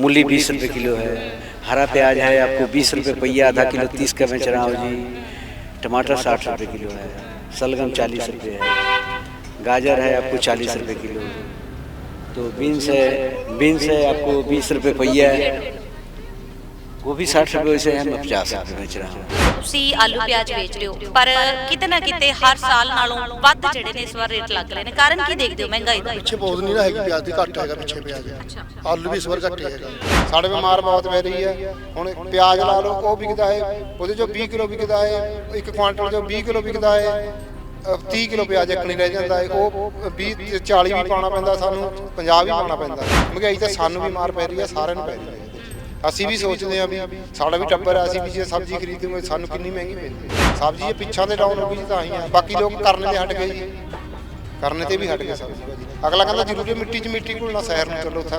मूली बीस रुपये किलो है। हरा प्याज है, आपको बीस रुपये पहिया, आधा किलो तीस का बेच रहा हूँ जी। टमाटर साठ रुपये किलो है। सलगम चालीस रुपये है। गाजर है, आपको चालीस रुपये किलो। तो बीन्स है बीन्स है, आपको बीस रुपये पहिया है। गोभी साठ रुपए से है मैं पचास रुपए बेच रहा हूँ ਤੁਸੀਂ ਆਲੂ ਪਿਆਜ਼ ਵੇਚ ਰਹੇ ਹੋ ਪਰ ਕਿਤੇ ਨਾ ਕਿਤੇ ਹਰ ਸਾਲ ਨਾਲੋਂ ਵੱਧ ਜਿਹੜੇ ਨੇ ਇਸ ਵਾਰ ਰੇਟ ਲੱਗ ਰਹੇ ਨੇ ਕਾਰਨ ਕੀ ਦੇਖਦੇ ਹੋ ਮਹਿੰਗਾਈ ਦਾ ਪਿੱਛੇ ਬਹੁਤ ਨਹੀਂ ਨਾ ਹੈਗੀ ਪਿਆਜ਼ ਦੀ ਘੱਟ ਹੈਗਾ ਪਿੱਛੇ ਪਿਆਜ਼ ਆਲੂ ਵੀ ਇਸ ਵਾਰ ਘੱਟ ਹੀ ਹੈਗਾ ਸਾਡੇ ਬਿਮਾਰ ਬਹੁਤ ਪੈ ਰਹੀ ਹੈ ਹੁਣ ਪਿਆਜ਼ ਲਾ ਲਓ ਉਹ ਵਿਕਦਾ ਹੈ ਉਹਦੇ ਚੋਂ 20 ਕਿਲੋ ਵਿਕਦਾ ਹੈ ਇੱਕ ਕੁਆਂਟਲ ਚੋਂ 20 ਕਿਲੋ ਵਿਕਦਾ ਹੈ ਅਹ 30 ਕਿਲੋ ਪਿਆਜ਼ ਇੱਕ ਨਹੀਂ ਰਹਿ ਜਾਂਦਾ ਹੈ ਉਹ 20 ਤੇ 40 ਵੀ ਪਾਉਣਾ ਪੈਂਦਾ ਸਾਨੂੰ 50 ਵੀ ਪਾਉਣਾ ਪੈਂਦਾ ਮਹਿੰਗਾਈ ਤਾਂ ਸਾਨੂੰ ਵੀ ਮਾਰ ਪੈ ਰਹੀ ਹੈ ਸਾਰਿਆਂ ਨੂੰ ਪੈ ਰਹੀ ਹੈ ਅਸੀਂ ਵੀ ਸੋਚਦੇ ਹਾਂ ਵੀ ਸਾਡਾ ਵੀ ਟੱਬਰ ਹੈ ਅਸੀਂ ਵੀ ਜੇ ਸਬਜ਼ੀ ਖਰੀਦੂਗੇ ਸਾਨੂੰ ਕਿੰਨੀ ਮਹਿੰਗੀ ਪੈਂਦੀ ਸਬਜ਼ੀ ਇਹ ਪਿੱਛਾਂ ਤੇ ਡਾਊਨ ਹੋ ਗਈ ਜੀ ਤਾਂ ਹੀ ਆ ਬਾਕੀ ਲੋਕ ਕਰਨੇ ਤੇ ਹਟ ਗਏ ਜੀ। ਕਰਨੇ ਤੇ ਵੀ ਹਟ ਗਏ ਸਬਜ਼ੀ ਅਗਲਾ ਕਹਿੰਦਾ ਜ਼ਰੂਰੀ ਮਿੱਟੀ 'ਚ ਮਿੱਟੀ ਘੁਲਣਾ ਸ਼ਹਿਰ ਨੂੰ ਚੱਲੋ ਉੱਥੇ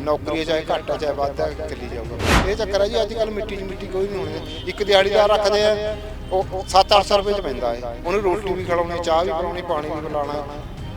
ਨੌਕਰੀ ਚਾਹੇ ਘੱਟ ਚਾਹੇ ਵੱਧ ਚੱਲੀ ਜਾਊਗਾ। ਇਹ ਚੱਕਰ ਹੈ ਜੀ ਅੱਜ ਕੱਲ ਮਿੱਟੀ 'ਚ ਮਿੱਟੀ ਕੋਈ ਨਹੀਂ ਹੋਣੀ। ਇੱਕ ਦਿਹਾੜੀਦਾਰ ਰੱਖਦੇ ਆ ਉਹ 7-800 ਰੁਪਏ 'ਚ ਪੈਂਦਾ ਹੈ ਉਹਨੂੰ ਰੋਟੀ ਵੀ ਖਿਲਾਉਣੀ ਚਾਹ ਵੀ ਪਿਲਾਉਣੀ ਪਾਣੀ ਵੀ ਪਿਲਾਉਣਾ।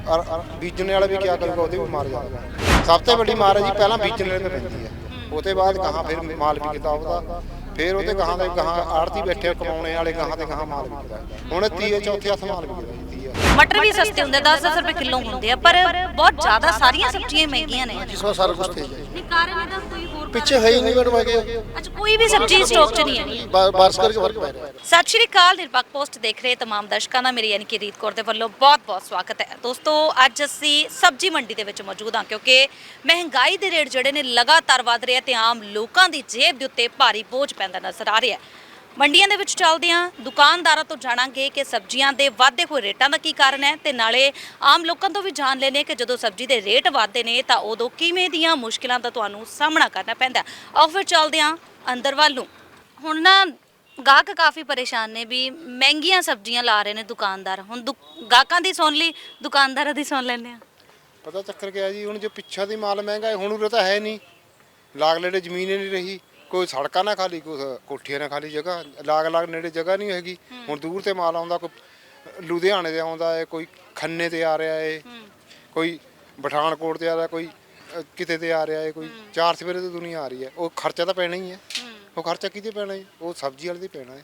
ਔਰ ਬੀਜਣੇ ਵਾਲਾ ਵੀ ਕੀ ਕਰੂਗਾ ਉਹਦੇ ਵੀ ਮਾਰ ਜਾਂਦਾ। ਸਭ ਤੋਂ ਵੱਡੀ ਮਾਰ ਹੈ ਜੀ ਪਹਿਲਾਂ ਬੀਜਣ ਵਾਲੇ ਤੇ ਪੈਂਦੀ ਹੈ। ਉਹਦੇ ਬਾਅਦ ਕਹਾਂ ਫਿਰ ਮਾਲ ਵਿਕਦਾ ਉਹਦਾ। ਫਿਰ ਉਹਦੇ ਗਾਹਾਂ ਦੇ ਗਾਹਾਂ ਆੜਤੀ ਬੈਠੇ ਕਮਾਉਣੇ ਵਾਲੇ ਗਾਹਾਂ ਤੇ ਗਾਹਾਂ ਮਾਲ ਵਿਕਦਾ ਹੁਣ ਤੀਏ ਚੌਥੇ ਹੱਥ ਮਾਲ ਵਿਕਦਾ ਜੀ ਤੀਏ ਮਟਰ ਵੀ ਸਸਤੇ ਹੁੰਦੇ 10-10 ਰੁਪਏ ਕਿਲੋ ਹੁੰਦੇ ਆ ਪਰ ਬਹੁਤ ਜ਼ਿਆਦਾ ਸਾਰੀਆਂ ਸਬਜ਼ੀਆਂ ਮਹਿੰਗੀਆਂ ਨੇ। ਇਸ ਵਾਰ ਸਾਰਾ ਕੁਝ ਤੇਜ਼ ਹੈ। ਨਹੀਂ ਕਾਰਨ ਇਹਦਾ ਕੋਈ ਹੈ ਹੀ ਨਹੀਂ ਮੈਡਮ ਹੈਗੇ ਅੱਛਾ ਕੋਈ ਵੀ ਸਬਜ਼ੀ ਸਟਾਕ 'ਚ ਨਹੀਂ ਹੈ। ਬਾਰਿਸ਼ ਕਰਕੇ ਫ਼ਰਕ ਪੈ ਰਿਹਾ। ਸਤਿ ਸ਼੍ਰੀ ਅਕਾਲ ਨਿਰਪੱਖ ਪੋਸਟ ਦੇਖ ਰਹੇ ਤਮਾਮ ਦਰਸ਼ਕਾਂ ਦਾ। ਮੇਰੀ ਯਾਨੀ ਕਿ ਰੀਤ ਕੌਰ ਦੇ ਵੱਲੋਂ ਬਹੁਤ-ਬਹੁਤ ਸਵਾਗਤ ਹੈ। ਦੋਸਤੋ ਅੱਜ ਅਸੀਂ ਸਬਜ਼ੀ ਮੰਡੀ ਦੇ ਵਿੱਚ ਮੌਜੂਦ ਹਾਂ ਕਿਉਂਕਿ ਮਹਿੰਗਾਈ ਦੇ ਰੇਟ ਜਿਹੜੇ ਨੇ ਲਗਾਤਾਰ ਵਧ ਰਹੇ ਆ ਤੇ ਆਮ ਲੋਕਾਂ ਦੀ ਜੇਬ ਦੇ ਉੱਤੇ ਭਾਰੀ ਬੋਝ ਪੈਂਦਾ ਨਜ਼ਰ ਆ ਰਿਹਾ ਹੈ। ਮੰਡੀਆਂ ਦੇ ਵਿੱਚ ਚੱਲਦੇ ਹਾਂ ਦੁਕਾਨਦਾਰਾਂ ਤੋਂ ਜਾਣਾਂਗੇ ਕਿ ਸਬਜ਼ੀਆਂ ਦੇ ਵਾਧੇ ਹੋਏ ਰੇਟਾਂ ਦਾ ਕੀ ਕਾਰਨ ਹੈ ਤੇ ਨਾਲੇ ਆਮ ਲੋਕਾਂ ਤੋਂ ਵੀ ਜਾਣ ਲੈਣੇ ਕਿ ਜਦੋਂ ਸਬਜ਼ੀ ਦੇ ਰੇਟ ਵਧਦੇ ਨੇ ਤਾਂ ਉਦੋਂ ਕਿਵੇਂ ਦੀਆਂ ਮੁਸ਼ਕਿਲਾਂ ਦਾ ਤੁਹਾਨੂੰ ਸਾਹਮਣਾ ਕਰਨਾ ਪੈਂਦਾ ਹੈ। ਆਓ ਫਿਰ ਚੱਲਦੇ ਹਾਂ ਅੰਦਰ ਵੱਲ ਨੂੰ। ਹੁਣ ਨਾ ਗਾਹਕ ਕਾਫੀ ਪਰੇਸ਼ਾਨ ਨੇ ਵੀ ਮਹਿੰਗੀਆਂ ਸਬਜ਼ੀਆਂ ਲਾ ਰਹੇ ਨੇ ਦੁਕਾਨਦਾਰ। ਹੁਣ ਦੁ- ਗਾਹਕਾਂ ਦੀ ਸੁਣ ਲਈ ਦੁਕਾਨਦਾਰਾਂ ਦੀ ਸੁਣ ਲੈਂਦੇ ਆ ਪਤਾ ਚੱਕਰ ਗਿਆ ਜੀ ਹੁਣ ਜੋ ਪਿੱਛਾ ਦੀ ਮਾਲ ਮਹਿੰਗਾ ਹੈ ਹੁਣ ਉਰੇ ਤਾਂ ਹੈ ਨਹੀਂ। ਲਾਗ ਨੇੜੇ ਜ਼ਮੀਨ ਹੀ ਨਹੀਂ ਰਹੀ। ਕੋਈ ਸੜਕਾਂ ਨਾ ਖਾਲੀ ਕੋਈ ਕੋਠੀਆਂ ਨਾ ਖਾਲੀ ਜਗ੍ਹਾ ਲਾਗ ਲਾਗ ਨੇੜੇ ਜਗ੍ਹਾ ਨਹੀਂ ਹੈਗੀ। ਹੁਣ ਦੂਰ ਤੇ ਮਾਲ ਆਉਂਦਾ ਕੋਈ ਲੁਧਿਆਣੇ ਤੇ ਆਉਂਦਾ ਹੈ ਕੋਈ ਖੰਨੇ ਤੇ ਆ ਰਿਹਾ ਹੈ ਕੋਈ ਪਠਾਨਕੋਟ ਤੇ ਆ ਰਿਹਾ ਕੋਈ ਕਿਤੇ ਤੇ ਆ ਰਿਹਾ ਹੈ ਕੋਈ ਚਾਰ ਸਵੇਰੇ ਤੇ ਦੁਨੀਆ ਆ ਰਹੀ ਹੈ। ਉਹ ਖਰਚਾ ਤਾਂ ਪੈਣਾ ਹੀ ਹੈ। ਉਹ ਖਰਚਾ ਕਿਤੇ ਪੈਣਾ ਹੈ ਉਹ ਸਬਜ਼ੀ ਵਾਲੇ ਤੇ ਪੈਣਾ ਹੈ।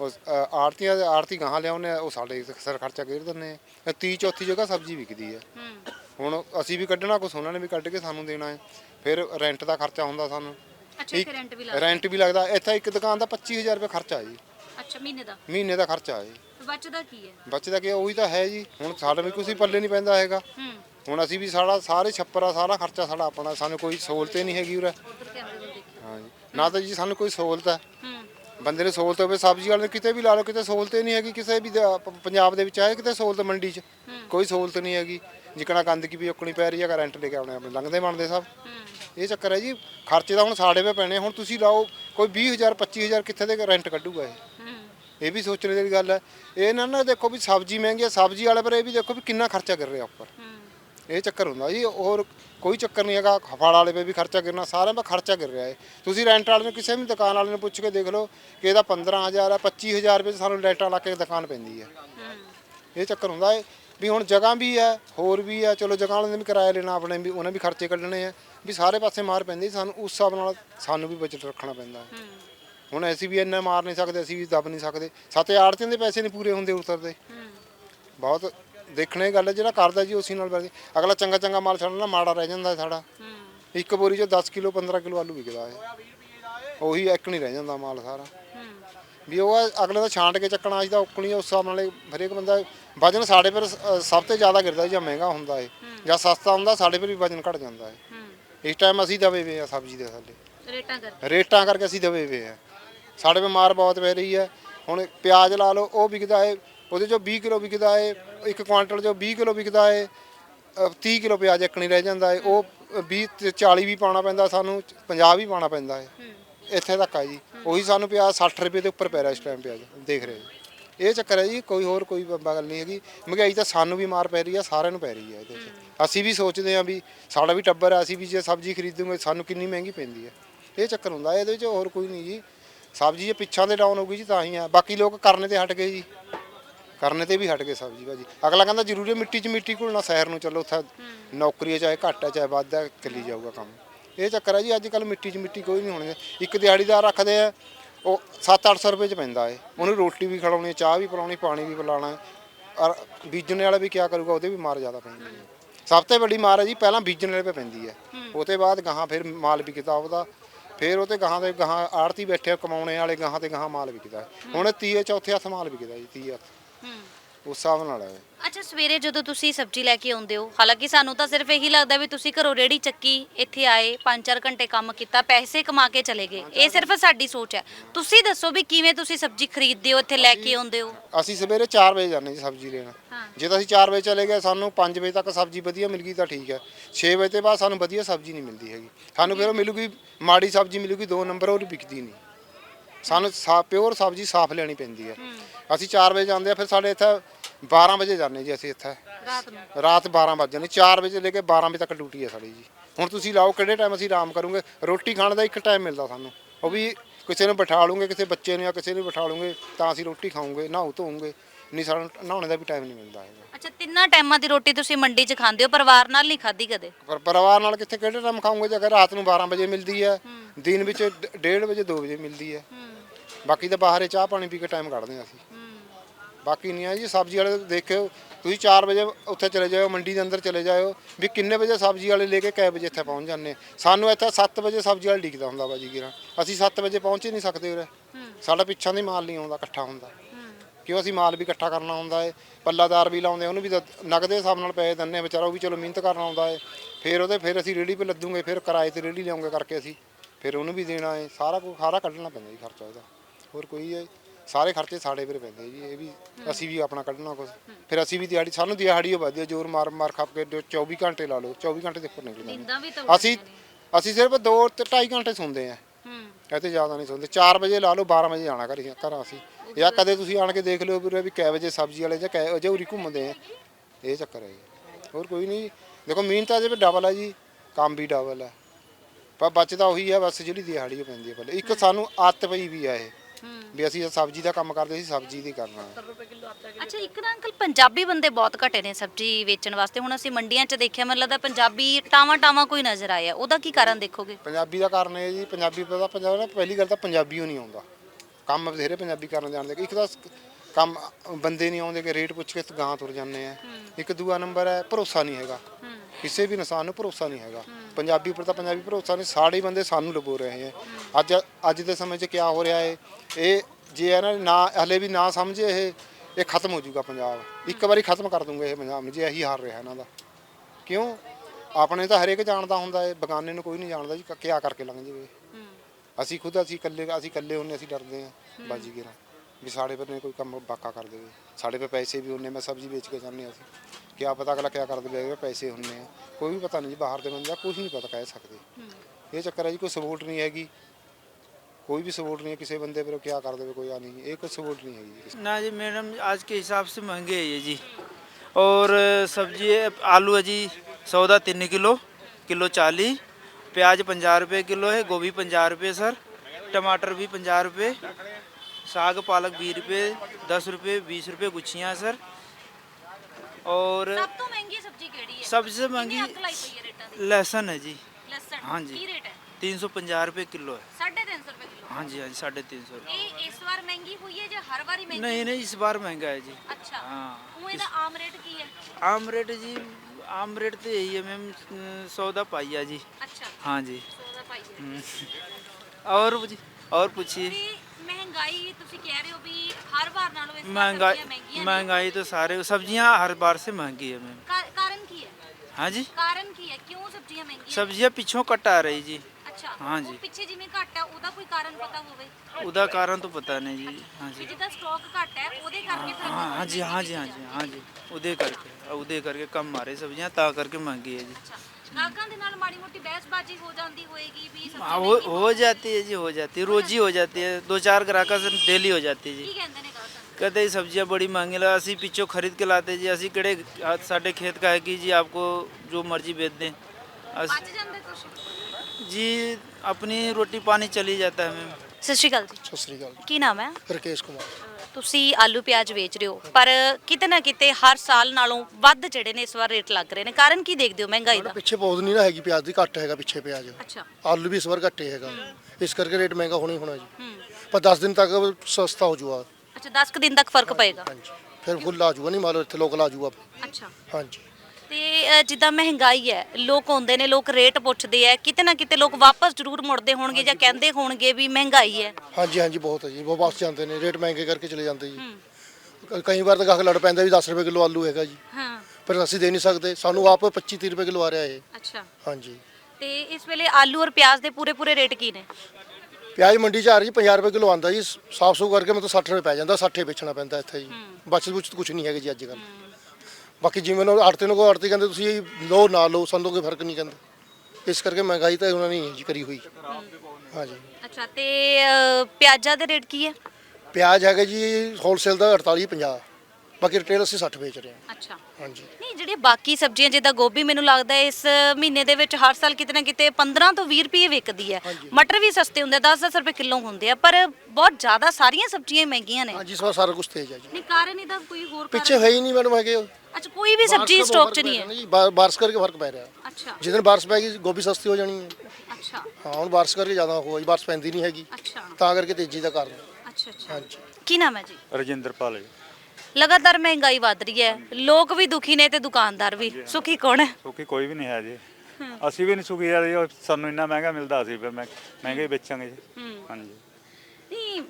ਉਹ ਆੜਤੀਆਂ ਦੇ ਆੜਤੀ ਗਾਹਾਂ ਲਿਆਉਂਦੇ ਆ ਉਹ ਸਾਡੇ ਸਰ ਖਰਚਾ ਘੇਰ ਦਿੰਦੇ ਆ। 30 ਚੌਥੀ ਜਗ੍ਹਾ ਸਬਜ਼ੀ ਵਿਕਦੀ ਹੈ। ਹੁਣ ਅਸੀਂ ਵੀ ਕੱਢਣਾ ਕੁਛ ਉਹਨਾਂ ਨੇ ਵੀ ਕੱਢ ਕੇ ਸਾਨੂੰ ਦੇਣਾ ਹੈ। ਫਿਰ ਰੈਂਟ ਦਾ ਖਰਚਾ ਹੁੰਦਾ ਸਾਨੂੰ। ਅੱਛਾ ਇੱਥੇ ਰੈਂਟ ਵੀ ਰੈਂਟ ਵੀ ਲੱਗਦਾ। ਇੱਥੇ ਇੱਕ ਦੁਕਾਨ ਦਾ 25000 ਰੁਪਏ ਖਰਚਾ ਹੈ ਜੀ। ਅੱਛਾ ਮਹੀਨੇ ਦਾ? ਮਹੀਨੇ ਦਾ ਖਰਚਾ ਹੈ ਜੀ। ਬਚਦਾ ਕੀ ਹੈ? ਬਚਦਾ ਕਿ ਉਹੀ ਤਾਂ ਹੈ ਜੀ। ਹੁਣ ਸਾਡਾ ਵੀ ਕੁਛ ਪੱਲੇ ਨਹੀਂ ਪੈਂਦਾ ਹੈਗਾ। ਹੂੰ। ਹੁਣ ਅਸੀਂ ਵੀ ਸਾਡਾ ਸਾਰੇ ਛੱਪਰ ਆ ਸਾਰਾ ਖਰਚਾ ਸਾਡਾ ਆਪਣਾ। ਸਾਨੂੰ ਕੋਈ ਸਹੂਲਤ ਹੀ ਨਹੀਂ ਹੈਗੀ ਉਰੇ। ਉਧਰ ਕੈਮਰੇ ਵੱਲ ਦੇਖੋ ਹਾਂ ਜੀ। ਨਾ ਤਾਂ ਜੀ ਸਾਨੂੰ ਕੋਈ ਸਹੂਲਤ ਹੈ। ਹੂੰ। ਬੰਦੇ ਨੂੰ ਸਹੂਲਤ ਹੋਵੇ, ਸਬਜ਼ੀ ਵਾਲੇ ਨੂੰ ਕਿਤੇ ਵੀ ਲਾ ਲਓ, ਕਿਤੇ ਸਹੂਲਤ ਹੀ ਨਹੀਂ ਹੈਗੀ ਕਿਸੇ ਵੀ ਦ- ਪ- ਪੰਜਾਬ ਦੇ ਵਿੱਚ ਆਏ ਕਿਤੇ ਸਹੂਲਤ ਮੰਡੀ 'ਚ, ਕੋਈ ਸਹੂਲਤ ਨਹੀਂ ਹੈਗੀ। ਜਿਕਣਾ ਗੰਦਗੀ ਵੀ ਓਕਣੀ ਪੈ ਰਹੀ ਹੈ ਰੈਂਟ ਲੈ ਕੇ ਆਉਣੇ ਆਪਣੇ, ਲੰਘਦੇ ਬਣਦੇ ਸਭ। ਇਹ ਚੱਕਰ ਹੈ ਜੀ, ਖਰਚੇ ਤਾਂ ਹੁਣ ਸਾਡੇ 'ਤੇ ਪੈਣੇ, ਹੁਣ ਤੁਸੀਂ ਲਾਓ, ਕੋਈ 20000 25000 ਕਿੱਥੇ ਦੇ ਰੈਂਟ ਕੱਢੂਗਾ ਇਹ। ਇਹ ਵੀ ਸੋਚਣ ਦੀ ਗੱਲ ਹੈ। ਇਹ ਨਾ ਨਾ ਦੇਖੋ ਵੀ ਸਬਜ਼ੀ ਮਹਿੰਗੀ ਹੈ, ਸਬਜ਼ੀ ਵਾਲੇ ਪਰ ਇਹ ਵੀ ਦੇਖੋ ਵੀ ਕਿੰਨਾ ਖਰਚਾ ਕਰ ਰਿਹਾ ਉੱਪਰ। ਇਹ ਚੱਕਰ ਹੁੰਦਾ ਜੀ ਹੋਰ ਕੋਈ ਚੱਕਰ ਨਹੀਂ ਹੈਗਾ ਫਲ ਵਾਲੇ 'ਤੇ ਵੀ ਖਰਚਾ ਕਰਨਾ ਸਾਰਿਆਂ 'ਤੇ ਖਰਚਾ ਕਰ ਰਿਹਾ ਹੈ। ਤੁਸੀਂ ਰੈਂਟ ਵਾਲੇ ਨੂੰ ਕਿਸੇ ਵੀ ਦੁਕਾਨ ਵਾਲੇ ਨੂੰ ਪੁੱਛ ਕੇ ਦੇਖ ਲਓ ਕਿ ਇਹਦਾ 15000 ਹੈ 25000 ਰੁਪਏ 'ਚ ਸਾਨੂੰ ਰੈਂਟਾਂ ਲਾ ਕੇ ਦੁਕਾਨ ਪੈਂਦੀ ਹੈ। ਇਹ ਚੱਕਰ ਹੁੰਦਾ ਹੈ ਵੀ ਹੁਣ ਜਗ੍ਹਾ ਵੀ ਹੈ ਹੋਰ ਵੀ ਹੈ ਚਲੋ ਜਗ੍ਹਾ ਵਾਲਿਆਂ ਨੇ ਵੀ ਕਿਰਾਇਆ ਲੈਣਾ ਆਪਣੇ ਵੀ ਉਹਨਾਂ ਵੀ ਖਰਚੇ ਕੱਢਣੇ ਆ ਵੀ ਸਾਰੇ ਪਾਸੇ ਮਾਰ ਪੈਂਦੀ ਸਾਨੂੰ ਉਸ ਹਿਸਾਬ ਨਾਲ ਸਾਨੂੰ ਵੀ ਬਜਟ ਰੱਖਣਾ ਪੈਂਦਾ ਹੈ। ਹੁਣ ਅਸੀਂ ਵੀ ਇੰਨਾ ਮਾਰ ਨਹੀਂ ਸਕਦੇ ਅਸੀਂ ਵੀ ਦਬ ਨਹੀਂ ਸਕਦੇ ਸਾਤੇ ਆੜਤੀਆਂ ਦੇ ਪੈਸੇ ਨਹੀਂ ਪੂਰੇ ਹੁੰਦੇ ਉਤਰਦੇ। ਬਹੁਤ ਦੇਖਣੇ ਦੀ ਗੱਲ ਹੈ ਜਿਹੜਾ ਕਰਦਾ ਜੀ ਉਸੇ ਨਾਲ ਵਰਦੀ ਅਗਲਾ ਚੰਗਾ ਚੰਗਾ ਮਾਲ ਛੱਡਣਾ ਮਾੜਾ ਰਹਿ ਜਾਂਦਾ ਸਾਡਾ। ਇੱਕ ਬੋਰੀ 'ਚ 10 ਕਿਲੋ 15 ਕਿਲੋ ਆਲੂ ਵਿਕਦਾ ਹੈ ਉਹੀ ਇੱਕ ਨਹੀਂ ਰਹਿ ਜਾਂਦਾ ਮਾਲ ਸਾਰਾ। ਵੀ ਉਹ ਆ, ਅਗਲੇ ਦਾ ਛਾਂਟ ਕੇ ਚੱਕਣਾ ਅਸੀਂ ਤਾਂ ਉਕਣੀ ਉਸ ਹਿਸਾਬ ਨਾਲ ਹਰੇਕ ਬੰਦਾ ਵਜਨ ਸਾਡੇ ਪਰ ਸ- ਸਭ ਤੋਂ ਜ਼ਿਆਦਾ ਗਿਰਦਾ ਜਾਂ ਮਹਿੰਗਾ ਹੁੰਦਾ ਹੈ। ਜਾਂ ਸਸਤਾ ਹੁੰਦਾ ਸਾਡੇ ਪਰ ਵੀ ਵਜਨ ਘਟ ਜਾਂਦਾ ਹੈ। ਇਸ ਟਾਈਮ ਅਸੀਂ ਦਵੇ ਵੇ ਆ ਸਬਜ਼ੀ ਦੇ ਥੱਲੇ। ਰੇਟਾਂ ਕਰ ਰੇਟਾਂ ਕਰਕੇ ਅਸੀਂ ਦਵੇ ਵੇ ਆ। ਸਾਡੇ ਬਿਮਾਰ ਬਹੁਤ ਪੈ ਰਹੀ ਹੈ। ਹੁਣ ਪਿਆਜ਼ ਲਾ ਲਓ ਉਹ ਵਿਕਦਾ ਹੈ ਉਹਦੇ ਚੋਂ 20 ਕਿਲੋ ਵਿਕਦਾ ਹੈ ਇੱਕ ਕੁਆਂਟਲ ਚੋਂ 20 ਕਿਲੋ ਵਿਕਦਾ ਹੈ ਅ, 30 ਕਿਲੋ ਪਿਆਜ਼ ਇੱਕ ਨਹੀਂ ਰਹਿ ਜਾਂਦਾ ਹੈ ਉਹ 20 ਤੇ 40 ਵੀ ਪਾਉਣਾ ਪੈਂਦਾ ਸਾਨੂੰ 50 ਵੀ ਪਾਉਣਾ ਪੈਂਦਾ ਹੈ। ਇੱਥੇ ਤੱਕ ਆ ਜੀ। ਉਹੀ ਸਾਨੂੰ ਪਿਆਜ਼ 60 ਰੁਪਏ ਦੇ ਉੱਪਰ ਪੈ ਰਿਹਾ ਇਸ ਟਾਈਮ ਪਿਆਜ਼ ਦੇਖ ਰਹੇ ਜੀ। ਇਹ ਚੱਕਰ ਹੈ ਜੀ ਕੋਈ ਹੋਰ ਕੋਈ ਗੱਲ ਨਹੀਂ ਹੈਗੀ। ਮਹਿੰਗਾਈ ਤਾਂ ਸਾਨੂੰ ਵੀ ਮਾਰ ਪੈ ਰਹੀ ਹੈ ਸਾਰਿਆਂ ਨੂੰ ਪੈ ਰਹੀ ਹੈ ਇਹਦੇ 'ਚ ਅਸੀਂ ਵੀ ਸੋਚਦੇ ਹਾਂ ਵੀ ਸਾਡਾ ਵੀ ਟੱਬਰ ਹੈ ਅਸੀਂ ਵੀ ਜੇ ਸਬਜ਼ੀ ਖਰੀਦੂਗੇ ਸਾਨੂੰ ਕਿੰਨੀ ਮਹਿੰਗੀ ਪੈਂਦੀ ਹੈ ਇਹ ਚੱਕਰ ਹੁੰਦਾ ਇਹਦੇ 'ਚ ਹੋਰ ਕੋਈ ਨਹੀਂ ਜੀ। ਸਬਜ਼ੀ ਜੇ ਪਿੱਛਾਂ ਦੇ ਡਾਊਨ ਹੋ ਗਈ ਜੀ ਤਾਂ ਹੀ ਆ। ਬਾਕੀ ਲੋਕ ਕਰਨੇ ਤੇ ਹਟ ਗਏ ਜੀ। ਕਰਨੇ ਤੇ ਵੀ ਹਟ ਗਏ ਸਬਜ਼ੀ ਭਾਜੀ। ਅਗਲਾ ਕਹਿੰਦਾ ਜ਼ਰੂਰੀ ਹੈ ਮਿੱਟੀ 'ਚ ਮਿੱਟੀ ਘੁਲਣਾ, ਸ਼ਹਿਰ ਨੂੰ ਚੱਲੋ ਉੱਥੇ ਨੌਕਰੀ ਹੈ, ਚਾਹੇ ਘੱਟ ਹੈ, ਚਾਹੇ ਵੱਧ ਹੈ, ਚੱਲੀ ਜਾਊਗਾ ਕੰਮ। ਇਹ ਚੱਕਰ ਹੈ ਜੀ, ਅੱਜ ਕੱਲ ਮਿੱਟੀ 'ਚ ਮਿੱਟੀ ਕੋਈ ਨਹੀਂ ਹੋਣੀ ਇੱਕ ਦਿਹਾੜੀਦਾਰ ਰੱਖਦੇ ਆ, ਉਹ 7-800 ਰੁਪਏ 'ਚ ਪੈਂਦਾ ਏ ਉਹਨੂੰ ਰੋਟੀ ਵੀ ਖਿਲਾਉਣੀ ਚਾਹ ਵੀ ਪਿਲਾਉਣੀ, ਪਾਣੀ ਵੀ ਪਿਲਾਉਣਾ ਔਰ ਬੀਜਣ ਵਾਲਾ ਵੀ ਕੀ ਕਰੂਗਾ, ਉਹਦੇ ਵੀ ਮਾਰ ਜ਼ਿਆਦਾ ਪੈਂਦੀ ਹੈ। ਸਭ ਤੋਂ ਵੱਡੀ ਮਾਰ ਹੈ ਜੀ, ਪਹਿਲਾਂ ਬੀਜਣ ਵਾਲੇ 'ਤੇ ਪੈਂਦੀ ਹੈ। ਉਹ ਤੋਂ ਬਾਅਦ ਗਾਹਾਂ ਫਿਰ ਮਾਲ ਵਿਕਦਾ ਉਹਦਾ। ਫਿਰ ਉਹ ਤੇ ਗਾਹਾਂ ਦੇ ਗਾਹਾਂ ਆੜਤੀ ਬੈਠੇ ਕਮਾਉਣੇ ਵਾਲੇ ਗਾਹਾਂ ਤੇ ਗਾਹਾਂ ਮਾਲ ਵਿਕਦਾ। ਹੁਣ ਤੀਏ, ਚੌਥੇ ਹੱਥ ਮਾਲ ਵਿਕਦਾ ਜੀ, ਤੀਏ ਹੱਥ। ਹੂੰ। ਉਸ ਹਿਸਾਬ ਨਾਲ ਹੈ। ਅੱਛਾ ਸਵੇਰੇ ਜਦੋਂ ਤੁਸੀਂ ਸਬਜ਼ੀ ਲੈ ਕੇ ਆਉਂਦੇ ਹੋ ਹਾਲਾਂਕਿ ਸਾਨੂੰ ਤਾਂ ਸਿਰਫ ਇਹੀ ਲੱਗਦਾ ਵੀ ਤੁਸੀਂ ਘਰੋਂ ਰੇੜੀ ਚੱਕੀ ਇੱਥੇ ਆਏ 5-4 ਘੰਟੇ ਕੰਮ ਕੀਤਾ ਪੈਸੇ ਕਮਾ ਕੇ ਚਲੇ ਗਏ। ਇਹ ਸਿਰਫ ਸਾਡੀ ਸੋਚ ਹੈ। ਤੁਸੀਂ ਦੱਸੋ ਵੀ ਕਿਵੇਂ ਤੁਸੀਂ ਸਬਜ਼ੀ ਖਰੀਦਦੇ ਹੋ ਇੱਥੇ ਲੈ ਕੇ ਆਉਂਦੇ ਹੋ? ਅਸੀਂ ਸਵੇਰੇ 4 ਵਜੇ ਜਾਂਦੇ ਜੀ ਸਬਜ਼ੀ ਲੈਣ। ਹਾਂ। ਜੇ ਤਾਂ ਅਸੀਂ 4 ਵਜੇ ਚਲੇ ਗਏ ਸਾਨੂੰ 5 ਵਜੇ ਤੱਕ ਸਬਜ਼ੀ ਵਧੀਆ ਮਿਲ ਗਈ ਤਾਂ ਠੀਕ ਹੈ। 6 ਵਜੇ ਤੋਂ ਬਾਅਦ ਸਾਨੂੰ ਵਧੀਆ ਸਬਜ਼ੀ ਨਹੀਂ ਮਿਲਦੀ ਹੈਗੀ। ਸਾਨੂੰ ਫਿਰ ਉਹ ਮਿਲੂਗੀ ਮਾੜੀ ਸਬਜ਼ੀ ਮਿਲੂਗੀ 2 ਨੰਬਰ ਉਹ ਵਿਕਦੀ ਨਹੀਂ। ਸਾਨੂੰ ਸਾ ਪਿਓਰ ਸਬਜ਼ੀ ਸਾਫ਼ ਲੈਣੀ ਪੈਂਦੀ ਹੈ। ਅਸੀਂ 4 ਵਜੇ ਜਾਂਦੇ ਆ ਫਿਰ ਸਾਡੇ ਇੱਥੇ 12 ਵਜੇ ਜਾਂਦੇ ਜੀ ਅਸੀਂ ਇੱਥੇ। ਰਾਤ ਨੂੰ? ਰਾਤ 12 ਵਜੇ ਜਾਂਦੇ 4 ਵਜੇ ਲੈ ਕੇ 12 ਵਜੇ ਤੱਕ ਡਿਊਟੀ ਹੈ ਸਾਡੀ ਜੀ। ਹੁਣ ਤੁਸੀਂ ਲਾਓ ਕਿਹੜੇ ਟਾਈਮ ਅਸੀਂ ਆਰਾਮ ਕਰੂਗੇ ਰੋਟੀ ਖਾਣ ਦਾ ਇੱਕ ਟਾਈਮ ਮਿਲਦਾ ਸਾਨੂੰ। ਉਹ ਵੀ ਕਿਸੇ ਨੂੰ ਬਿਠਾ ਲੂਗੇ ਕਿਸੇ ਬੱਚੇ ਨੂੰ ਜਾਂ ਕਿਸੇ ਨੂੰ ਬਿਠਾ ਲੂਗੇ ਤਾਂ ਅਸੀਂ ਰੋਟੀ ਖਾਵਾਂਗੇ ਨਹਾਉ ਧੋਵਾਂਗੇ ਨਹੀਂ ਸਾਨੂੰ ਨਹਾਉਣੇ ਦਾ ਵੀ ਟਾਈਮ ਨਹੀਂ ਮਿਲਦਾ ਹੈਗਾ। ਅੱਛਾ ਤਿੰਨਾਂ ਟਾਈਮਾਂ ਦੀ ਰੋਟੀ ਤੁਸੀਂ ਮੰਡੀ 'ਚ ਖਾਂਦੇ ਹੋ? ਪਰਿਵਾਰ ਨਾਲ ਨਹੀਂ ਖਾਧੀ ਕਦੇ? ਪਰ ਪਰਿਵਾਰ ਨਾਲ ਕਿੱਥੇ ਕਿਹੜੇ ਟਾਈਮ ਖਾਵਾਂਗੇ ਜੇ ਅਗਰ ਰਾਤ ਨੂੰ 12 ਵਜੇ ਮਿਲਦੀ ਹੈ ਦਿਨ ਵਿੱਚ 1:30 ਵਜੇ 2 ਵਜੇ ਮਿਲਦੀ ਹੈ। ਬਾਕੀ ਤਾਂ ਬਾਹਰੇ ਚਾਹ ਪਾਣੀ ਪੀ ਕੇ ਟਾਈਮ ਕੱਢਦੇ ਹਾਂ ਅਸੀਂ। ਬਾਕੀ ਨਹੀਂ ਆ ਜੀ ਸਬਜ਼ੀ ਵਾਲੇ ਦੇਖਿਓ ਤੁਸੀਂ 4 ਵਜੇ ਉੱਥੇ ਚਲੇ ਜਾਓ ਮੰਡੀ ਦੇ ਅੰਦਰ ਚਲੇ ਜਾਓ ਵੀ ਕਿੰਨੇ ਵਜੇ ਸਬਜ਼ੀ ਵਾਲੇ ਲੈ ਕੇ ਕੈ ਵਜੇ ਇੱਥੇ ਪਹੁੰਚ ਜਾਂਦੇ ਸਾਨੂੰ ਇੱਥੇ 7 ਵਜੇ ਸਬਜ਼ੀ ਵਾਲਾ ਡਿੱਗਦਾ ਹੁੰਦਾ ਬਾਜੀ ਗਿਰਾ। ਅਸੀਂ 7 ਵਜੇ ਪਹੁੰਚ ਹੀ ਨਹੀਂ ਸਕਦੇ ਉਰੇ। ਸਾਡਾ ਪਿੱਛਾਂ ਦੀ ਮਾਲ ਨਹੀਂ ਆਉਂਦਾ ਇਕੱਠਾ ਹੁੰਦਾ। ਕਿਉਂ ਅਸੀਂ ਮਾਲ ਵੀ ਇਕੱਠਾ ਕਰਨਾ ਹੁੰਦਾ ਹੈ ਪੱਲਾਦਾਰ ਵੀ ਲਾਉਂਦੇ ਉਹਨੂੰ ਵੀ ਤਾਂ ਨਗਦ ਦੇ ਹਿਸਾਬ ਨਾਲ ਪੈਸੇ ਹਾਂ, ਵਿਚਾਰਾ ਉਹ ਵੀ ਚਲੋ ਮਿਹਨਤ ਕਰਨਾ ਆਉਂਦਾ ਹੈ। ਫਿਰ ਉਹਦੇ ਫਿਰ ਅਸੀਂ ਰੇੜੀ 'ਤੇ ਲੱਦੂਗੇ ਫਿਰ ਕਿਰਾਏ ਤੇ ਰੇੜੀ ਲਿਆਉਂਗੇ ਕਰਕੇ ਅਸੀਂ ਫਿਰ ਉਹਨੂੰ ਵੀ ਦੇਣਾ ਹੈ ਸਾਰਾ ਕੁਝ ਸਾਰਾ ਕੱਢਣਾ ਪੈਂਦਾ ਜੀ ਖਰਚਾ ਉਹਦਾ। ਹੋਰ ਕੋਈ ਹੈ ਸਾਰੇ ਖਰਚੇ ਸਾਡੇ ਪਰ ਪੈਂਦੇ ਜੀ ਇਹ ਵੀ ਅਸੀਂ ਵੀ ਆਪਣਾ ਕੱਢਣਾ ਕੁਝ ਫਿਰ ਅਸੀਂ ਵੀ ਦਿਹਾੜੀ ਸਾਨੂੰ ਦਿਹਾੜੀ ਉਹ ਵਧੀਆ ਜ਼ੋਰ ਮਾਰ ਮਾਰ ਖੱਪ ਕੇ ਦੋ- 24 ਘੰਟੇ ਲਾ ਲਓ 24 ਘੰਟੇ ਦੇ ਉੱਪਰ ਨਿਕਲ ਜਾਂਦੇ। ਨਿੰਦਾਂ ਵੀ ਤਾਂ ਅਸੀਂ ਅਸੀਂ ਸਿਰਫ 2 ਤੇ 2.5 ਘੰਟੇ ਸੌਂਦੇ ਆ। ਹੂੰ। ਇਹ ਤੇ ਜ਼ਿਆਦਾ ਨਹੀਂ ਸੌਂਦੇ 4 ਵਜੇ ਲਾ ਲਓ 12 ਵਜੇ ਜਾਣਾ ਘਰ ਘਰਾਂ ਅਸੀਂ। ਜਾਂ ਕਦੇ ਤੁਸੀਂ ਆਣ ਕੇ ਦੇਖ ਲਿਓ ਵੀਰੇ ਵੀ ਕੈ ਵਜੇ ਸਬਜ਼ੀ ਵਾਲੇ ਜਾਂ ਕੈ ਵਜੇ ਉਰੀ ਘੁੰਮਦੇ ਆ। ਇਹ ਚੱਕਰ ਹੈ ਜੀ। ਹੋਰ ਕੋਈ ਨਹੀਂ। ਦੇਖੋ ਮਿਹਨਤ ਅਜੇ ਵੀ ਡਬਲ ਹੈ ਜੀ। ਕੰਮ ਵੀ ਡਬਲ ਹੈ ਪਰ ਬਚਦਾ ਉਹੀ ਹੈ ਬਸ ਜਿਹੜੀ ਦਿਹਾੜੀ ਉਹ ਪੈਂਦੀ ਹੈ ਪਹਿਲੇ ਇੱਕ ਸਾਨੂੰ ਆਦਤ ਪਈ ਵੀ ਆ ਇਹ। ਵੀ ਅਸੀਂ ਸਬਜ਼ੀ ਦਾ ਕੰਮ ਕਰਦੇ ਸੀ ਸਬਜ਼ੀ ਦੀ ਕਰਨਾ। ਹੈ ਅੱਛਾ ਇੱਕ ਨਾ ਅੰਕਲ ਪੰਜਾਬੀ ਬੰਦੇ ਬਹੁਤ ਘਟੇ ਨੇ ਸਬਜ਼ੀ ਵੇਚਣ ਵਾਸਤੇ। ਹੁਣ ਅਸੀਂ ਮੰਡੀਆਂ 'ਚ ਦੇਖਿਆ ਮੈਨੂੰ ਲੱਗਦਾ ਪੰਜਾਬੀ ਟਾਵਾਂ ਟਾਵਾਂ ਕੋਈ ਨਜ਼ਰ ਆਇਆ। ਉਹਦਾ ਕੀ ਕਾਰਨ ਦੇਖੋਗੇ? ਪੰਜਾਬੀ ਦਾ ਕਾਰਨ ਇਹ ਜੀ ਪੰਜਾਬੀ ਪਤਾ ਪੰਜਾਬ ਨਾ ਪਹਿਲੀ ਗੱਲ ਤਾਂ ਪੰਜਾਬੀ ਓ ਨਹੀਂ ਆਉਂਦਾ। ਕੰਮ ਬਥੇਰੇ ਪੰਜਾਬੀ ਕਰਨ ਜਾਣਦੇ ਇੱਕ ਤਾਂ ਕੰਮ ਬੰਦੇ ਨਹੀਂ ਆਉਂਦੇ ਕਿ ਰੇਟ ਪੁੱਛ ਕੇ ਗਾਂ ਤੁਰ ਜਾਂਦੇ ਆ। ਇੱਕ ਦੂਆ ਨੰਬਰ ਹੈ ਭਰੋਸਾ ਨਹੀਂ ਹੈਗਾ। ਕਿਸੇ ਵੀ ਇਨਸਾਨ ਨੂੰ ਭਰੋਸਾ ਨਹੀਂ ਹੈਗਾ। ਪੰਜਾਬੀ ਪਰ ਤਾਂ ਪੰਜਾਬੀ ਭਰੋਸਾ ਨਹੀਂ ਸਾਰੇ ਬੰਦੇ ਸਾਨੂੰ ਲਗੋ ਰਹੇ ਹੈ। ਅੱਜ ਅੱਜ ਦੇ ਸਮੇਂ 'ਚ ਕੀ ਹੋ ਰਿਹਾ ਹੈ ਇਹ ਜੇ ਇਹਨਾਂ ਨੇ ਨਾ ਹਲੇ ਵੀ ਨਾ ਸਮਝੇ ਇਹ ਇਹ ਖਤਮ ਹੋ ਜਾਊਗਾ ਪੰਜਾਬ। ਇੱਕ ਵਾਰੀ ਖਤਮ ਕਰ ਦੂੰਗੇ ਇਹ ਪੰਜਾਬ ਜੇ ਇਹੀ ਹਾਲ ਰਿਹਾ ਇਹਨਾਂ ਦਾ। ਕਿਉਂ? ਆਪਣੇ ਤਾਂ ਹਰੇਕ ਜਾਣਦਾ ਹੁੰਦਾ ਹੈ ਬਗਾਨੇ ਨੂੰ ਕੋਈ ਨਹੀਂ ਜਾਣਦਾ ਜੀ ਕਿਆ ਕਰਕੇ ਲੰਘ ਜਾਵੇ। ਅਸੀਂ ਖੁਦ ਅਸੀਂ ਇਕੱਲੇ ਅਸੀਂ ਇਕੱਲੇ ਹੁੰਨੇ ਅਸੀਂ ਡਰਦੇ ਆ ਬਾਜੀ ਗਿਰਾਂ ਵੀ ਸਾਡੇ ਪਰ ਨੇ ਕੋਈ ਕੰਮ ਬਾਕਾ ਕਰ ਦੇਵੇ ਸਾਡੇ ਪੇ ਪੈਸੇ ਵੀ ਹੁੰਨੇ ਮੈਂ ਸਬਜ਼ੀ ਵੇਚ ਕੇ ਜਾਂਦੇ ਅਸੀਂ ਕਿਆ ਪਤਾ ਅਗਲਾ ਕਿਆ ਕਰ ਦੇਵੇ ਪੈਸੇ ਹੁੰਨੇ ਆ ਕੋਈ ਵੀ ਪਤਾ ਨਹੀਂ ਜੀ ਬਾਹਰ ਦੇ ਬੰਦਾ ਕੁਝ ਨਹੀਂ ਪਤਾ ਕਹਿ ਸਕਦੇ ਇਹ ਚੱਕਰ ਹੈ ਜੀ ਕੋਈ ਸਪੋਰਟ ਨਹੀਂ ਹੈਗੀ कोई भी सपोर्ट नहीं है किसी बंदे पर क्या कर देवे कोई नहीं एक सपोर्ट नहीं है ना जी मैडम आज के हिसाब से महँगे है ये जी और सब्ज़ी आलू है जी सौदा तीन किलो किलो चालीस प्याज पंजा रुपये किलो है गोभी पंजा रुपये सर टमाटर भी पंजा रुपये साग पालक बीस रुपये दस रुपये बीस रुपये गुच्छियाँ सर। और सबसे महँगी तो लहसन है जी। हाँ जी। तीन सौ पंजा रुपये किलो है। हाँ जी हाँ जी साढ़े तीन सौ नहीं नहीं इस बार महँगा है जी। अच्छा। हाँ? आम रेट जी आम रेट तो यही है मैम सौदा पाइया जी ਅੱਛਾ हाँ जी 100 ਦਾ ਪਾਈ ਹੈ हम्म। और जी और पूछिए ਤੇ ਮਹਿੰਗਾਈ ਤੁਸੀਂ ਕਹਿ ਰਹੇ ਹੋ ਵੀ ਹਰ ਵਾਰ ਨਾਲੋਂ ਇਸ ਵਾਰ महंगाई ਸਬਜ਼ੀਆਂ ਮਹਿੰਗੀਆਂ ਨੇ महंगाई तो सारे सब्जियां हर बार से महंगी है मैम ਕਾ- ਕਾਰਨ ਕੀ ਹੈ हाँ जी ਕਾਰਨ ਕੀ ਹੈ ਕਿਉਂ ਸਬਜ਼ੀਆਂ ਮਹਿੰਗੀਆਂ सब्जियां पिछों कट आ रही जी ਅੱਛਾ ਹਾਂ ਉਹ ਜੀ। ਪਿੱਛੇ ਜਿਵੇਂ ਘੱਟ ਹੈ ਉਹਦਾ ਕੋਈ ਕਾਰਨ ਪਤਾ ਹੋਵੇ ਉਹਦਾ ਕਾਰਨ ਤਾਂ ਪਤਾ ਨਹੀਂ ਜੀ हाँ ਵੀ जी ਜਿੱਦਾਂ ਸਟਾਕ ਘੱਟ ਹੈ ਉਹਦੇ ਕਰਕੇ ਫਿਰ हाँ हाँ जी हाँ जी हाँ जी हाँ जी ਉਹਦੇ ਕਰਕੇ ਉਹਦੇ ਕਰਕੇ ਕਮ ਮਾਰੇ ਸਬਜ਼ੀਆਂ ਤਾਂ ਕਰਕੇ महंगी है जी ਅੱਛਾ ਗਾਹਕਾਂ ਦੇ ਨਾਲ ਮਾੜੀ ਮੋਟੀ ਬਹਿਸਬਾਜ਼ੀ ਹੋ ਜਾਂਦੀ ਹੋਏਗੀ ਵੀ हाँ ਸਬਜ਼ੀ हो ਮਹਿੰਗੀ हो जाती है जी हो जाती है रोज ही हो जाती है दो चार ग्राहकों से डेली हो जाती है जी ਕੀ ਕਹਿੰਦੇ ਨੇ ਗਾਹਕ कहते हैं सब्जियां बड़ी महंगी लगा ਅਸੀਂ ਪਿੱਛੋਂ ਖਰੀਦ ਕੇ ਲਾਤੇ ਜੀ ਅਸੀਂ ਕਿਹੜੇ ਆਹ ਸਾਡੇ ਖੇਤ का है कि जी आपको जो मर्जी बेच दें अस- ਬਚ ਜਾਂਦੇ ਜੀ ਆਪਣੀ ਰੋਟੀ ਪਾਣੀ ਚਲੀ ਜਾਂਦਾ ਹੈ ਮੈਮ ਸਤਿ ਸ਼੍ਰੀ ਅਕਾਲ ਜੀ। ਸਤਿ ਸ੍ਰੀ ਅਕਾਲ ਕੀ ਨਾਮ ਹੈ? ਰਕੇਸ਼ ਕੁਮਾਰ। ਤੁਸੀਂ ਆਲੂ ਪਿਆਜ਼ ਵੇਚ ਰਹੇ ਹੋ ਪਰ ਕਿਤੇ ਨਾ ਕਿਤੇ ਹਰ ਸਾਲ ਨਾਲੋਂ ਵੱਧ ਜਿਹੜੇ ਨੇ ਇਸ ਵਾਰ ਰੇਟ ਲੱਗ ਰਹੇ ਨੇ। ਕਾਰਨ ਕੀ ਦੇਖਦੇ ਹੋ ਮਹਿੰਗਾਈ ਦਾ? ਪਿੱਛੇ ਪੌਦ ਨਹੀਂ ਨਾ ਹੈਗੀ ਪਿਆਜ਼ ਦੀ ਘੱਟ ਹੈਗਾ ਪਿੱਛੇ ਪਿਆਜ਼। ਅੱਛਾ। ਆਲੂ ਵੀ ਇਸ ਵਾਰ ਘੱਟੇ ਹੈਗਾ। ਇਸ ਕਰਕੇ ਰੇਟ ਮਹਿੰਗਾ ਹੋਣਾ ਹੀ ਹੋਣਾ ਜੀ। ਹੂੰ। ਪਰ 10 ਦਿਨ ਤੱਕ ਸਸਤਾ ਹੋ ਜੂਗਾ ਅੱਛਾ 10 ਕੁ ਦਿਨ ਤੱਕ ਫ਼ਰਕ ਪਏਗਾ। ਹਾਂਜੀ। ਫਿਰ ਫੁੱਲ ਆ ਜੂਗਾ ਨਹੀਂ ਮਾਲੋ ਇੱਥੇ ਲੋਕਲ ਆ ਜੂਗਾ ਅੱਛਾ। ਹਾਂਜੀ। ਤੇ ਅ, ਜਿੱਦਾਂ ਮਹਿੰਗਾਈ ਹੈ ਲੋਕ ਆਉਂਦੇ ਨੇ ਲੋਕ ਰੇਟ ਪੁੱਛਦੇ ਆ ਕਿਤੇ ਨਾ ਕਿਤੇ ਲੋਕ ਵਾਪਸ ਜ਼ਰੂਰ ਮੁੜਦੇ ਹੋਣਗੇ ਜਾਂ ਕਹਿੰਦੇ ਹੋਣਗੇ ਵੀ ਮਹਿੰਗਾਈ ਹੈ। ਹਾਂਜੀ ਹਾਂਜੀ ਬਹੁਤ ਹੈ ਜੀ ਉਹ ਵਾਪਸ ਜਾਂਦੇ ਨੇ ਰੇਟ ਮਹਿੰਗੇ ਕਰਕੇ ਚਲੇ ਜਾਂਦੇ ਜੀ। ਕ- ਕਈ ਵਾਰ ਤਾਂ ਗਾਹਕ ਲੜ ਪੈਂਦਾ ਵੀ 10 ਰੁਪਏ ਕਿਲੋ ਆਲੂ ਹੈਗਾ ਜੀ। ਹਾਂ। ਪਰ ਅਸੀਂ ਦੇ ਨਹੀਂ ਸਕਦੇ ਸਾਨੂੰ ਆਪ 25 30 ਰੁਪਏ ਕਿਲੋ ਆ ਰਿਹਾ ਇਹ। ਅੱਛਾ। ਹਾਂਜੀ। ਤੇ ਇਸ ਵੇਲੇ ਆਲੂ ਔਰ ਪਿਆਜ਼ ਦੇ ਪੂਰੇ ਪੂਰੇ ਰੇਟ ਕੀ ਨੇ? ਪਿਆਜ਼ ਮੰਡੀ 'ਚ ਆ ਰਹੀ 50 ਰੁਪਏ ਕਿਲੋ ਆਂਦਾ ਜੀ ਸਾਫ਼ ਸੁਥਰਾ ਕਰਕੇ ਮਤਲਬ 60 ਰੁਪਏ ਪੈ ਜਾਂਦਾ 60 ਵੇਚਣਾ ਪੈਂਦਾ ਇੱਥੇ ਜੀ। ਬਚਤ ਬੁਚਤ ਕੁਝ ਨਹੀਂ ਹੈਗਾ ਜੀ ਅੱਜ ਕੱਲ੍ਹ। ਬਾਕੀ ਜਿਵੇਂ ਉਹ ਆੜਤੇ ਨੂੰ ਕੋ ਆੜਤੀ ਕਹਿੰਦੇ ਤੁਸੀਂ ਲਓ ਨਾ ਲਓ ਸਾਨੂੰ ਕੋਈ ਫ਼ਰਕ ਨਹੀਂ ਕਹਿੰਦਾ। ਇਸ ਕਰਕੇ ਮਹਿੰਗਾਈ ਤਾਂ ਉਹਨਾਂ ਨੇ ਜੀ ਕਰੀ ਹੋਈ। ਹਾਂਜੀ। ਅੱਛਾ ਤੇ ਅ, ਪਿਆਜ਼ਾਂ ਦੇ ਰੇਟ ਕੀ ਹੈ? ਪਿਆਜ਼ ਹੈਗਾ ਜੀ ਹੋਲਸੇਲ ਦਾ 48 50 ਬਾਕੀ ਰਿਟੇਲ ਅਸੀਂ 60 ਵੇਚ ਰਹੇ ਹਾਂ। ਅੱਛਾ। ਹਾਂਜੀ। ਨਹੀਂ ਜਿਹੜੇ ਬਾਕੀ ਸਬਜ਼ੀਆਂ ਜਿੱਦਾਂ ਗੋਭੀ ਮੈਨੂੰ ਲੱਗਦਾ ਹੈ ਇਸ ਮਹੀਨੇ ਦੇ ਵਿੱਚ ਹਰ ਸਾਲ ਕਿਤੇ ਨਾ ਕਿਤੇ 15 ਤੋਂ 20 ਰੁਪਏ ਵਿਕਦੀ ਹੈ। ਮਟਰ ਵੀ ਸਸਤੇ ਹੁੰਦੇ 10-10 ਰੁਪਏ ਕਿਲੋ ਹੁੰਦੇ ਆ ਪਰ ਬਹੁਤ ਜ਼ਿਆਦਾ ਸਾਰੀਆਂ ਸਬਜ਼ੀਆਂ ਹੀ ਮਹਿੰਗੀਆਂ ਨੇ। ਹਾਂਜੀ ਇਸ ਵਾਰ ਸਾਰਾ ਕੁਝ ਤੇਜ਼ ਹੈ ਜੀ। ਨਹੀਂ ਕਾਰਨ ਇਹਦਾ ਕੋਈ ਹੋਰ ਪਿੱਛੇ ਹੈ ਹੀ ਨਹੀਂ ਮੈਡਮ ਹੈਗੇ ਅੱਛਾ ਕੋਈ ਵੀ ਸਬਜ਼ੀ ਸਟਾਕ 'ਚ ਨਹੀਂ ਹੈ? ਜੀ ਬਾ- ਬਾਰਿਸ਼ ਕਰਕੇ ਫ਼ਰਕ ਪੈ ਰਿਹਾ। ਅੱਛਾ। ਜਿੱਦਣ ਬਾਰਿਸ਼ ਪੈ ਗਈ ਗੋਭੀ ਸਸਤੀ ਹੋ ਜਾਣੀ ਹੈ। ਅੱਛਾ। ਹਾਂ ਹੁਣ ਬਾਰਿਸ਼ ਕਰਕੇ ਜ਼ਿਆਦਾ ਹੋਈ ਜੀ ਬਾਰਿਸ਼ ਪੈਂਦੀ ਨਹੀਂ ਹੈਗੀ। ਅੱਛਾ। ਤਾਂ ਕਰਕੇ ਤੇਜ਼ੀ ਦਾ ਕਾਰਨ ਅੱਛਾ ਅੱਛਾ। ਹਾਂਜੀ। ਕੀ ਨਾਮ ਹੈ ਜੀ? ਰਜਿੰਦਰਪਾਲ ਜੀ ਲਗਾਤਾਰ ਮਹਿੰਗਾਈ ਵੱਧ ਰਹੀ ਹੈ। ਲੋਕ ਵੀ ਦੁਖੀ ਨੇ ਤੇ ਦੁਕਾਨਦਾਰ ਵੀ। ਸੁਖੀ ਕੌਣ ਹੈ? ਸੁਖੀ ਕੋਈ ਵੀ ਨਹੀਂ ਹੈ ਜੀ। ਅਸੀਂ ਵੀ ਨਹੀਂ ਸੁਖੀ ਯਾਰ ਜੀ, ਉਹ ਸਾਨੂੰ ਇੰਨਾ ਮਹਿੰਗਾ ਮਿਲਦਾ ਸੀ ਫਿਰ ਮੈਂ ਮਹਿੰਗੇ ਹੀ ਵੇਚਾਂਗੇ ਜੀ। ਹਾਂਜੀ। ਨਹੀਂ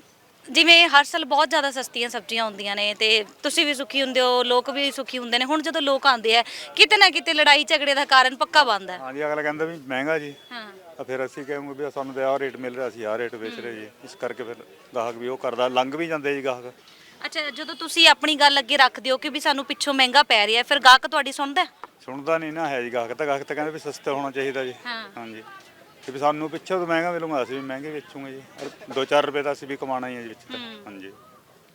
ਜਿਵੇਂ ਹਰ ਸਾਲ ਬਹੁਤ ਜ਼ਿਆਦਾ ਸਸਤੀਆਂ ਸਬਜ਼ੀਆਂ ਹੁੰਦੀਆਂ ਨੇ ਤੇ ਤੁਸੀਂ ਵੀ ਸੁਖੀ ਹੁੰਦੇ ਹੋ ਲੋਕ ਵੀ ਸੁਖੀ ਹੁੰਦੇ ਨੇ। ਹੁਣ ਜਦੋਂ ਲੋਕ ਆਉਂਦੇ ਆ ਕਿਤੇ ਨਾ ਕਿਤੇ ਲੜਾਈ ਝਗੜੇ ਦਾ ਕਾਰਨ ਪੱਕਾ ਬਣਦਾ। ਹੈ ਹਾਂਜੀ ਅਗਲਾ ਕਹਿੰਦਾ ਵੀ ਮਹਿੰਗਾ ਜੀ। ਹਾਂ। ਤਾਂ ਫਿਰ ਅਸੀਂ ਕਹਾਂਗੇ ਵੀ ਸਾਨੂੰ ਤਾਂ ਆਹ ਰੇਟ ਮਿਲ ਰਿਹਾ ਸੀ ਆਹ ਰੇਟ ਵੇਚ ਰਹੇ ਜੀ। ਇਸ ਕਰਕੇ ਫਿਰ ਗਾਹਕ ਵੀ ਉਹ ਕਰਦਾ ਲੰਘ ਵੀ ਜਾਂਦੇ ਜੀ ਗਾਹਕ। ਅੱਛਾ ਜਦੋਂ ਤੁਸੀਂ ਆਪਣੀ ਗੱਲ ਅੱਗੇ ਰੱਖਦੇ ਹੋ ਕਿ ਵੀ ਸਾਨੂੰ ਪਿੱਛੋਂ ਮਹਿੰਗਾ ਪੈ ਰਿਹਾ ਫਿਰ ਗਾਹਕ ਤੁਹਾਡੀ ਸੁਣਦਾ? ਹੈ? ਸੁਣਦਾ ਨਹੀਂ ਨਾ ਹੈ ਜੀ ਗਾਹਕ ਤਾਂ ਗਾਹਕ ਤਾਂ ਕਹਿੰਦੇ ਵੀ ਸਸਤਾ ਹੋਣਾ ਚਾਹੀਦਾ ਜੀ। ਹਾਂ। ਹਾਂਜੀ। ਤੇ ਵੀ ਸਾਨੂੰ ਪਿੱਛੋਂ ਤੋਂ ਮਹਿੰਗਾ ਮਿਲੂਗਾ ਅਸੀਂ ਵੀ ਮਹਿੰਗੇ ਵੇਚੂਗੇ ਜੀ। ਔਰ 2-4 ਰੁਪਏ ਦਾ ਅਸੀਂ ਵੀ ਕਮਾਣਾ ਹੀ ਹੈ ਜੀ ਵਿੱਚ ਤਾਂ। ਹਾਂਜੀ।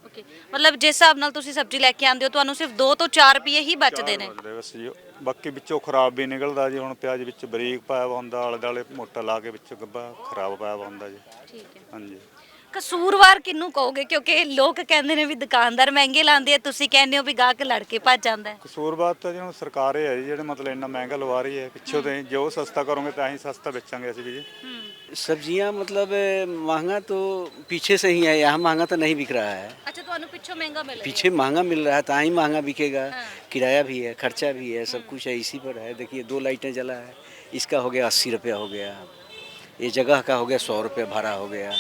ਓਕੇ। ਮਤਲਬ ਜਿਸ ਹਿਸਾਬ ਨਾਲ ਤੁਸੀਂ ਸਬਜ਼ੀ ਲੈ ਕੇ ਆਉਂਦੇ ਹੋ ਤੁਹਾਨੂੰ ਸਿਰਫ 2 ਤੋਂ 4 ਰੁਪਏ ਹੀ ਬਚਦੇ ਨੇ। ਬਚਦੇ ਬਸ ਜੀ। ਬਾਕੀ ਵਿੱਚੋਂ ਖਰਾਬ ਵੀ ਨਿਕਲਦਾ ਜੀ ਹੁਣ ਪਿਆਜ਼ ਵਿੱਚ ਬਰੀਕ ਪਾਇਆ ਵਾ ਹੁੰਦਾ ਆਲੇ ਦਾਲੇ ਮੋਟਾ ਲਾ ਕੇ ਵਿੱਚ ਗੱਬਾ ਖਰਾਬ ਪਾਇਆ ਵਾ ਹੁੰਦਾ ਜੀ। ਠੀਕ ਹੈ। ਹਾਂਜੀ। ਕਸੂਰਵਾਰ ਕਿਹਨੂੰ ਕਹੋਗੇ ਕਿਉਂਕਿ ਲੋਕ ਕਹਿੰਦੇ ਨੇ ਵੀ ਦੁਕਾਨਦਾਰ ਮਹਿੰਗੇ ਲਾਉਂਦੇ ਆ ਤੁਸੀਂ ਕਹਿੰਦੇ ਹੋ ਵੀ ਗਾਹਕ ਲੜ ਕੇ ਭੱਜ ਜਾਂਦਾ ਹੈ ਕਸੂਰਬਾਤ ਤਾਂ ਜੀ ਹੁਣ ਸਰਕਾਰ ਹੀ ਹੈ ਜੀ ਜਿਹੜੇ ਮਤਲਬ ਇੰਨਾ ਮਹਿੰਗਾ ਲਵਾ ਰਹੀ ਹੈ ਪਿੱਛੋਂ ਤੇ ਜੋ ਸਸਤਾ ਕਰੋਗੇ ਤਾਂ ਅਸੀਂ ਸਸਤਾ ਵੇਚਾਂਗੇ ਅਸੀਂ ਵੀ ਜੀ सब्जियां मतलब ए, महंगा तो पीछे से ही है यहाँ महंगा तो नहीं बिक रहा है ਅੱਛਾ ਤੁਹਾਨੂੰ ਪਿੱਛੋਂ ਮਹਿੰਗਾ ਮਿਲ ਰਿਹਾ पीछे महंगा मिल रहा है तो ही महंगा बिकेगा किराया भी है खर्चा भी है सब कुछ है इसी पर है देखिए दो लाइटें जला है इसका हो गया अस्सी रुपया हो गया ये जगह का हो गया सौ रुपया भाड़ा हो गया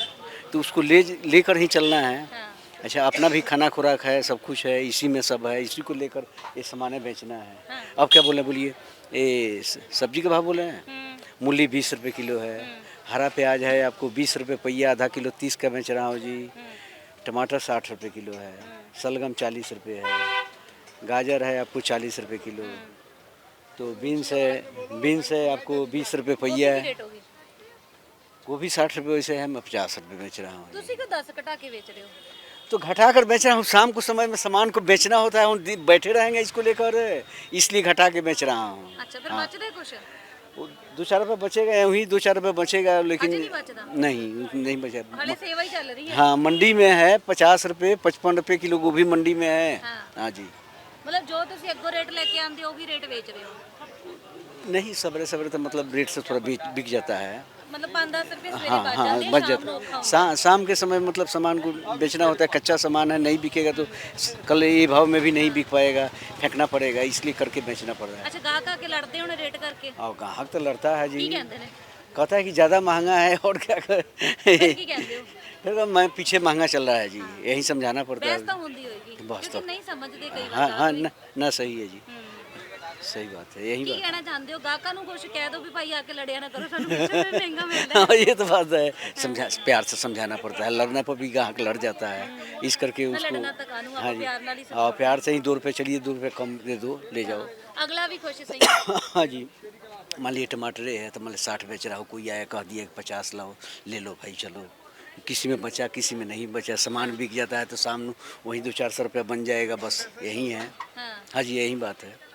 तो उसको ले लेकर ही चलना है। हाँ। अच्छा अपना भी खाना खुराक है सब कुछ है इसी में सब है इसी को लेकर ये सामान बेचना है। हाँ। अब क्या बोले बोलिए ये सब्ज़ी का भाव बोले हैं? मूली बीस रुपये किलो है हरा प्याज है आपको बीस रुपये पहिया आधा किलो तीस का बेच रहा हूँ जी। टमाटर साठ रुपये किलो है सलगम चालीस रुपये है गाजर है आपको चालीस रुपये किलो। तो बीन्स है बीन्स है आपको बीस रुपये पहिया है। गोभी साठ रुपए वैसे है मैं पचास रुपए बेच रहा हूँ ਤੁਸੀਂ ਕਿਉਂ 10 ਘਟਾ ਕੇ ਵੇਚ ਰਹੇ ਹੋ तो घटा कर बेच रहा हूँ शाम को समय में सामान को बेचना होता है हम दि- बैठे रहेंगे इसको लेकर इसलिए घटा के बेच रहा हूँ ਅੱਛਾ ਫਿਰ हाँ। ਬਚਦਾ ਕੁਛ वो दो चार रुपये बचेगा वही दो चार रुपये बचेगा लेकिन अजय नहीं बचता? नहीं नहीं बचा ਹਲੇ ਸੇਵਾ ਹੀ ਚੱਲ ਰਹੀ ਹੈ हाँ मंडी में है पचास रुपये पचपन रुपये किलो गोभी मंडी में है हाँ। हाँ जी ਮਤਲਬ ਜੋ ਤੁਸੀਂ ਅੱਗੋਂ ਰੇਟ ਲੈ ਕੇ ਆਉਂਦੇ ਹੋ ਉਹ ਵੀ ਰੇਟ ਵੇਚ ਰਹੇ ਹੋ नहीं सवेरे सवेरे तो मतलब रेट से थोड़ा बिक बिक जाता है मतलब हाँ हाँ बच शाम के समय मतलब सामान को बेचना होता है कच्चा सामान है नहीं बिकेगा तो कल ये भाव में भी नहीं बिक पाएगा फेंकना पड़ेगा इसलिए करके बेचना पड़ रहा है। अच्छा गाहक लड़ते हैं रेट करके? और गाहक तो लड़ता है जी। कहता है कि ज़्यादा महँगा है और क्या कर? फिर तो मैं पीछे महँगा चल रहा है जी यही समझाना पड़ता है। बस तो, तो नहीं समझते हाँ हाँ ना सही है जी। ਹੂੰ। सही बात है यही ਕੀ बात ਕਹਿਣਾ ਚਾਹੁੰਦੇ ਹੋ ਗਾਹਕਾਂ ਨੂੰ ਕੁਝ ਕਹਿ ਦਿਓ ਵੀ ਭਾਈ ਆ ਕੇ ਲੜਿਆ ਨਾ ਕਰੋ ਸਾਨੂੰ ਪਿੱਛੇ ਵੀ ਮਹਿੰਗਾ ਮਿਲਦਾ ਹੈ। हाँ ये तो बात है समझा प्यार से समझाना पड़ता है लड़ने पर भी ग्राहक लड़ जाता है इस करके ना उसको लड़ना तो कानून, हाँ आपको जी प्यार नाल ही हाँ प्यार से ही दो रुपये चलिए दो रुपये कम दे दो ले जाओ ਅਗਲਾ ਵੀ ਖੁਸ਼ ਸਹੀ हाँ जी मान लीजिए टमाटर है तो मान लीजिए साठ बेच रहा हो कोई आया कह दिया कि पचास लाओ ले लो भाई चलो किसी में बचा किसी में नहीं बचा सामान बिक जाता है तो शाम को वही दो चार सौ रुपया बन जाएगा बस यही है ਹਾਂ हाँ जी यही बात है